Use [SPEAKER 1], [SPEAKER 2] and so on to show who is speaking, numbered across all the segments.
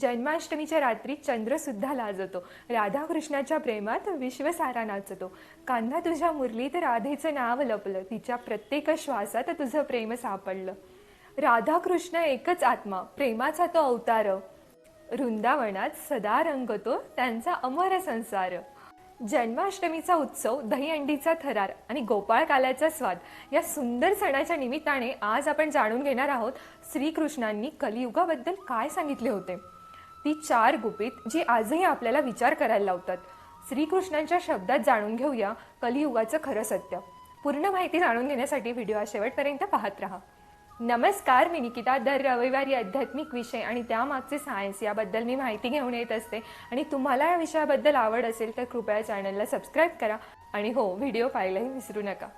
[SPEAKER 1] जन्माष्टमीच्या रात्री चंद्र सुद्धा लाजतो. राधाकृष्णाच्या प्रेमात विश्व सारा नाचतो. कान्हा तुझ्या मुरलीत राधेचं नाव लपलं. तिच्या प्रत्येक श्वासात तुझं प्रेम सापडलं. राधाकृष्ण एकच आत्मा. प्रेमाचा तो अवतार. वृंदावनात सदा रंगतो त्यांचा अमर संसार. जन्माष्टमीचा उत्सव दहीहंडीचा थरार आणि गोपाळ काल्याचा स्वाद या सुंदर सणाच्या निमित्ताने आज आपण जाणून घेणार आहोत श्रीकृष्णांनी कलियुगाबद्दल काय सांगितले होते. ती चार गुपित जी आजही आपल्याला विचार करायला लावतात. श्रीकृष्णांच्या शब्दात जाणून घेऊया कलियुगाचं खरं सत्य. पूर्ण माहिती जाणून घेण्यासाठी व्हिडिओ हा शेवटपर्यंत पाहत राहा. नमस्कार मी निकिता दर रविवारी आध्यात्मिक विषय आणि त्यामागचे सायन्स याबद्दल मी माहिती घेऊन येत असते. आणि तुम्हाला या विषयाबद्दल आवड असेल तर कृपया चॅनलला सबस्क्राईब करा. आणि हो व्हिडिओ पाहायलाही विसरू नका.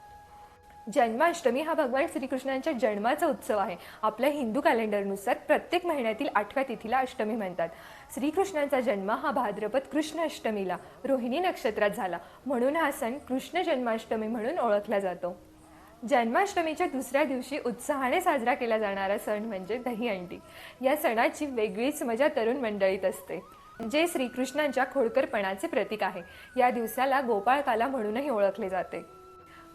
[SPEAKER 1] जन्माष्टमी हा भगवान श्रीकृष्णांच्या जन्माचा उत्सव आहे. आपल्या हिंदू कॅलेंडरनुसार प्रत्येक महिन्यातील आठव्या तिथीला अष्टमी म्हणतात. श्रीकृष्णांचा जन्म हा भाद्रपद कृष्ण अष्टमीला रोहिणी नक्षत्रात झाला. म्हणून हा सण कृष्ण जन्माष्टमी म्हणून ओळखला जातो. जन्माष्टमीच्या दुसऱ्या दिवशी उत्साहाने साजरा केला जाणारा सण म्हणजे दहीहंडी या सणाची वेगळीच मजा तरुण मंडळीत असते. जे श्रीकृष्णांच्या खोडकरपणाचे प्रतीक आहे. या दिवसाला गोपाळकाला म्हणूनही ओळखले जाते.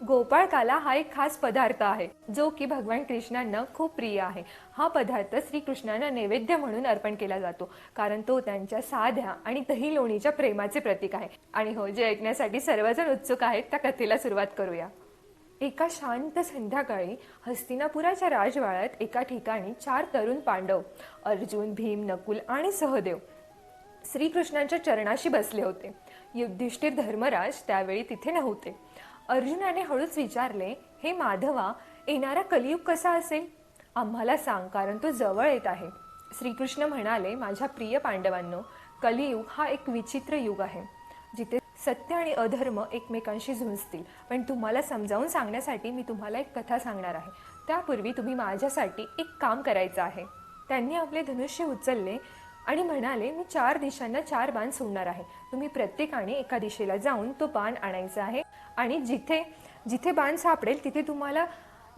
[SPEAKER 1] गोपाळकाला हा एक खास पदार्थ आहे जो की भगवान कृष्णांना खूप प्रिय आहे. हा पदार्थ श्रीकृष्णांना नैवेद्य म्हणून अर्पण केला जातो कारण तो त्यांच्या साध्या आणि दही लोणीच्या प्रेमाचे प्रतीक आहे. आणि हो जे ऐकण्यासाठी सर्वजण उत्सुक आहेत त्या कथेला सुरुवात करूया. एका शांत संध्याकाळी हस्तिनापुराच्या राजवाड्यात एका ठिकाणी चार तरुण पांडव अर्जुन भीम नकुल आणि सहदेव श्रीकृष्णांच्या चरणाशी बसले होते. युधिष्ठिर धर्मराज त्यावेळी तिथे नव्हते. अर्जुनाने हळूच विचारले हे माधवा येणारा कलियुग कसा असेल? आम्हाला सांग कारण तो जवळ येत आहे. श्रीकृष्ण म्हणाले माझ्या प्रिय पांडवांनो कलियुग हा एक विचित्र युग आहे जिथे सत्य आणि अधर्म एकमेकांशी झुंजतील. पण तुम्हाला समजावून सांगण्यासाठी मी तुम्हाला एक कथा सांगणार आहे. त्यापूर्वी तुम्ही माझ्यासाठी एक काम करायचं आहे. त्यांनी आपले धनुष्य उचलले आणि म्हणाले मी चार दिशांना चार बाण सोडणार आहे. तुम्ही प्रत्येकाने एका दिशेला जाऊन तो बाण आणायचा आहे. आणि जिथे जिथे बाण सापडेल तिथे तुम्हाला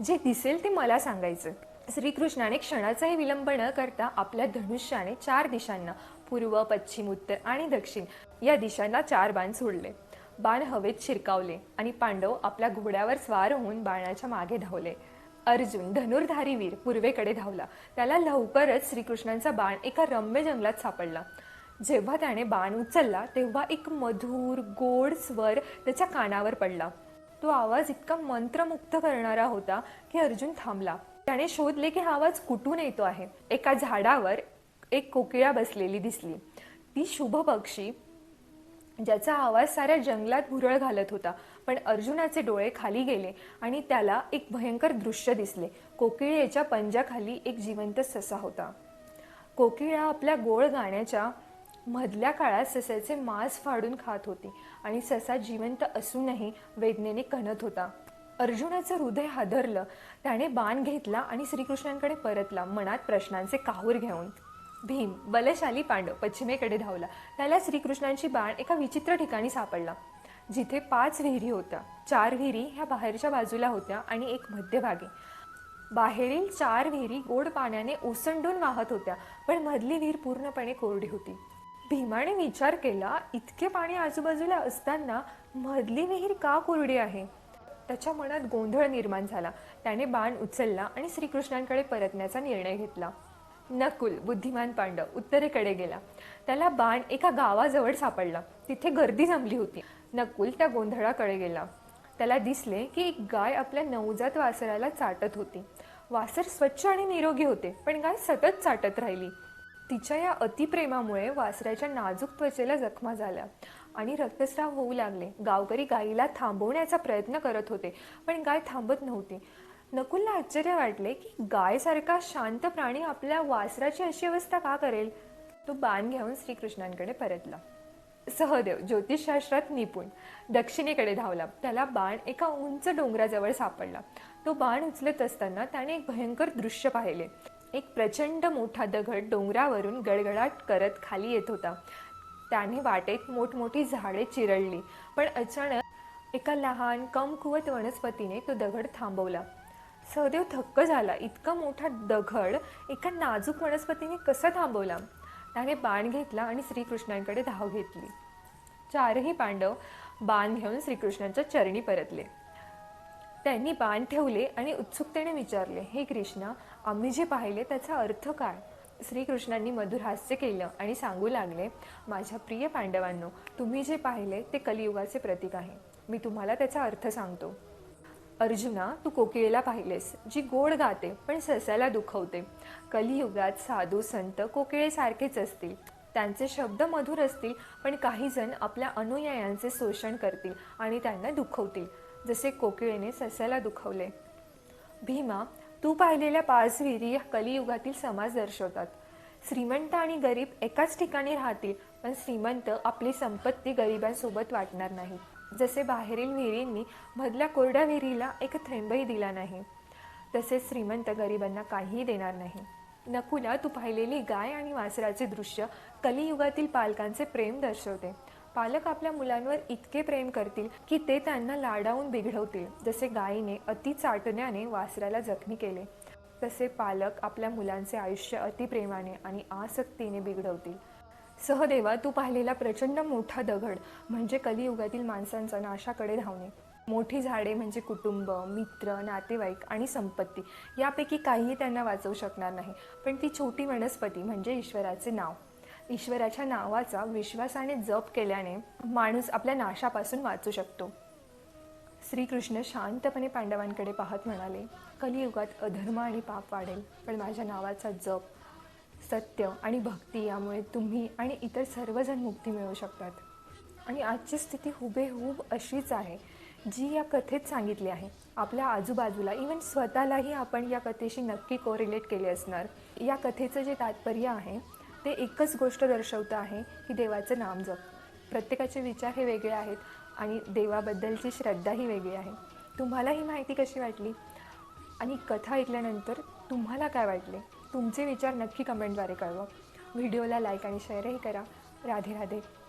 [SPEAKER 1] जे दिसेल ते मला सांगायचं. श्रीकृष्णाने क्षणाचाही विलंब न करता आपल्या धनुष्याने चार दिशांना पूर्व पश्चिम उत्तर आणि दक्षिण या दिशांना चार बाण सोडले. बाण हवेत शिरकावले आणि पांडव आपल्या घोड्यावर स्वार होऊन बाणाच्या मागे धावले. अर्जुन धनुर्धारी वीर पूर्वेकडे धावला. त्याला लवकरच श्रीकृष्णांचा बाण एका रम्य जंगलात सापडला. जेव्हा त्याने बाण उचलला तेव्हा एक मधुर गोड स्वर त्याच्या कानावर पडला. तो आवाज इतका मंत्रमुग्ध करणारा होता की अर्जुन थांबला. त्याने शोधले की हा आवाज कुठून येतो आहे? एका झाडावर एक कोकिळा बसलेली दिसली. ती शुभ पक्षी ज्याचा आवाज साऱ्या जंगलात भुरळ घालत होता पण अर्जुनाचे डोळे खाली गेले आणि त्याला एक भयंकर दृश्य दिसले. कोकिळेच्या पंजाखाली एक जिवंत ससा होता. कोकिळा आपल्या गोळ गाण्याच्या मधल्या काळात ससाचे मांस फाडून खात होती आणि ससा जिवंत असूनही वेदनेने कणत होता. अर्जुनाचं हृदय हादरलं. त्याने बाण घेतला आणि श्रीकृष्णांकडे परतला मनात प्रश्नांचे काहूर घेऊन. भीम बलशाली पांडव पश्चिमेकडे धावला. त्याला श्रीकृष्णांची बाण एका विचित्र ठिकाणी सापडला. जिथे पाच विहिरी होत्या. चार विहिरी ह्या बाहेरच्या बाजूला होत्या आणि एक मध्यभागी. बाहेरील चार विहिरी गोड पाण्याने ओसंडून वाहत होत्या पण मधली विहीर पूर्णपणे कोरडी होती. भीमाने विचार केला इतके पाणी आजूबाजूला असताना मधली विहीर का कोरडी आहे? त्याच्या मनात गोंधळ निर्माण झाला. त्याने बाण उचलला आणि श्रीकृष्णांकडे परतण्याचा निर्णय घेतला. नकुल बुद्धिमान पांडव उत्तरेकडे गेला. त्याला बाण एका गावाजवळ सापडला. तिथे गर्दी जमली होती. नकुल त्या गोंधळाकडे गेला. त्याला दिसले की एक गाय आपल्या नवजात वासराला चाटत होती. वासर स्वच्छ आणि निरोगी होते पण गाय सतत चाटत राहिली. तिच्या या अतिप्रेमामुळे वासराच्या नाजूक त्वचेला जखमा झाल्या आणि रक्तस्राव होऊ लागले. गावकरी गायीला थांबवण्याचा प्रयत्न करत होते पण गाय थांबत नव्हती. नकुलला आश्चर्य वाटले की गायसारखा शांत प्राणी आपल्या वासराची अशी अवस्था का करेल? तो बाण घेऊन श्रीकृष्णांकडे परतला. सहदेव ज्योतिषशास्त्रात निपुण. दक्षिणेकडे धावला. त्याला बाण एका उंच डोंगराजवळ सापडला. तो बाण उचलत असताना त्याने एक भयंकर दृश्य पाहिले. एक प्रचंड मोठा दगड डोंगरावरून गडगडाट करत खाली येत होता. त्याने वाटेत मोठमोठी झाडे चिरडली पण अचानक एका लहान कमकुवत वनस्पतीने तो दगड थांबवला. सहदेव थक्क झाला. इतका मोठा दगड एका नाजूक वनस्पतीने कसा थांबवला? त्याने बाण घेतला आणि श्रीकृष्णांकडे धाव घेतली. चारही पांडव बाण घेऊन श्रीकृष्णांच्या चरणी परतले. त्यांनी बाण ठेवले आणि उत्सुकतेने विचारले हे कृष्णा आम्ही जे पाहिले त्याचा अर्थ काय? श्रीकृष्णांनी मधुर हास्य केलं आणि सांगू लागले माझ्या प्रिय पांडवांनो तुम्ही जे पाहिले ते कलियुगाचे प्रतीक आहे. मी तुम्हाला त्याचा अर्थ सांगतो. अर्जुना तू कोकिळेला पाहिलेस जी गोड गाते पण ससाला दुखवते. कलियुगात साधू संत कोकिळेसारखेच असतील. त्यांचे शब्द मधुर असतील पण काही जण आपल्या अनुयायांचे शोषण करतील आणि त्यांना दुखवतील. जसे कोकिळेने ससाला दुखवले. भीमा तू पाहिलेल्या पाच विहिरी या कलियुगातील समाज दर्शवतात. श्रीमंत आणि गरीब एकाच ठिकाणी राहतील पण श्रीमंत आपली संपत्ती गरिबांसोबत वाटणार नाही. जसे बाहेरील विहिरींनी मधल्या कोरड्या विहिरीला एक थेंबही दिला नाही तसेच श्रीमंत गरिबांना काहीही देणार नाही. नकुला तू पाहिलेली गाय आणि वासराचे दृश्य कलियुगातील पालकांचे प्रेम दर्शवते. पालक आपल्या मुलांवर इतके प्रेम करतील की ते त्यांना लाडावून बिघडवतील. जसे गायीने अति चाटण्याने वासराला जखमी केले तसे पालक आपल्या मुलांचे आयुष्य अतिप्रेमाने आणि आसक्तीने बिघडवतील. सहदेवा तू पाहिलेला प्रचंड मोठा दगड म्हणजे कलियुगातील माणसांचा नाशाकडे धावणे. मोठी झाडे म्हणजे कुटुंब मित्र नातेवाईक आणि संपत्ती. यापैकी काहीही त्यांना वाचवू शकणार नाही. पण ती छोटी वनस्पती म्हणजे ईश्वराचे नाव. ईश्वराच्या नावाचा विश्वासाने जप केल्याने माणूस आपल्या नाशापासून वाचू शकतो. श्रीकृष्ण शांतपणे पांडवांकडे पाहत म्हणाले कलियुगात अधर्म आणि पाप वाढेल पण माझ्या नावाचा जप सत्य आणि भक्ती यामुळे तुम्ही आणि इतर सर्वजण मुक्ती मिळू शकतात. आणि आजची स्थिती हुबेहूब अशीच आहे जी या कथेत सांगितली आहे. आपल्या आजूबाजूला इवन स्वतःलाही आपण या कथेशी नक्की कोरिलेट केले असणार. या कथेचं जे तात्पर्य आहे ते एकच गोष्ट दर्शवतं आहे की देवाचं नाम जप. प्रत्येकाचे विचार हे वेगळे आहेत आणि देवाबद्दलची श्रद्धा ही वेगळी आहे. तुम्हाला ही माहिती कशी वाटली? आणि कथा ऐकल्यानंतर तुम्हाला काय वाटले? तुमचे विचार नक्की कमेंटद्वारे कळवा. व्हिडिओला लाईक आणि शेअरही करा. राधे राधे.